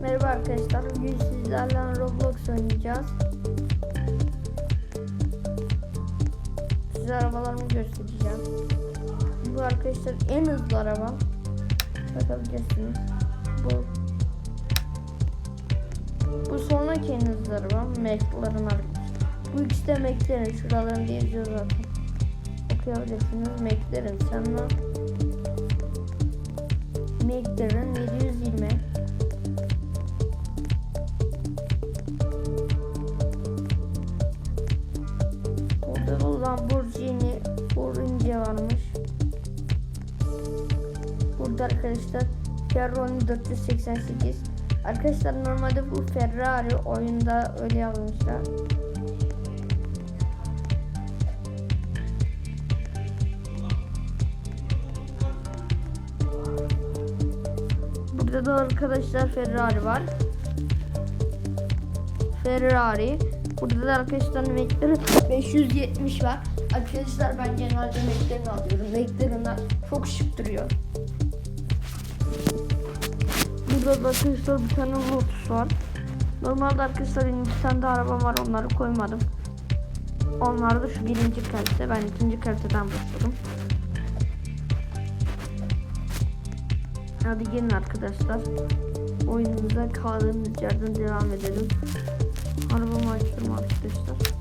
Merhaba arkadaşlar. Bugün sizlerle Roblox oynayacağız. Size arabalarımı göstereceğim. Bu arkadaşlar en hızlı araba. Bakabilirsiniz. Bu bu sonraki en hızlı araba. McLaren arkadaşlar. Bu ikisi de McLaren. Şuralarında yazıyor zaten. Okuyabilirsiniz. McLaren. Sonra McLaren 720. Lamborghini Orange varmış. Burada arkadaşlar Ferrari 488. Arkadaşlar normalde bu Ferrari oyunda öyle yazmışlar. Burada da arkadaşlar Ferrari var. Ferrari. Burada da arkadaşlar McLaren 570 var. Arkadaşlar ben genelde McLaren alıyorum. McLaren'lar çok şık duruyor. Burada da arkadaşlar bir tane Lotus var. Normalde arkadaşlar benim bir tane de arabam var onları koymadım. Onlar da şu birinci kalite. Ben ikinci kaliteden başladım. Hadi gelin arkadaşlar. Oyunumuza kaldığımız yerden devam edelim. Arabamı açtım arkadaşlar.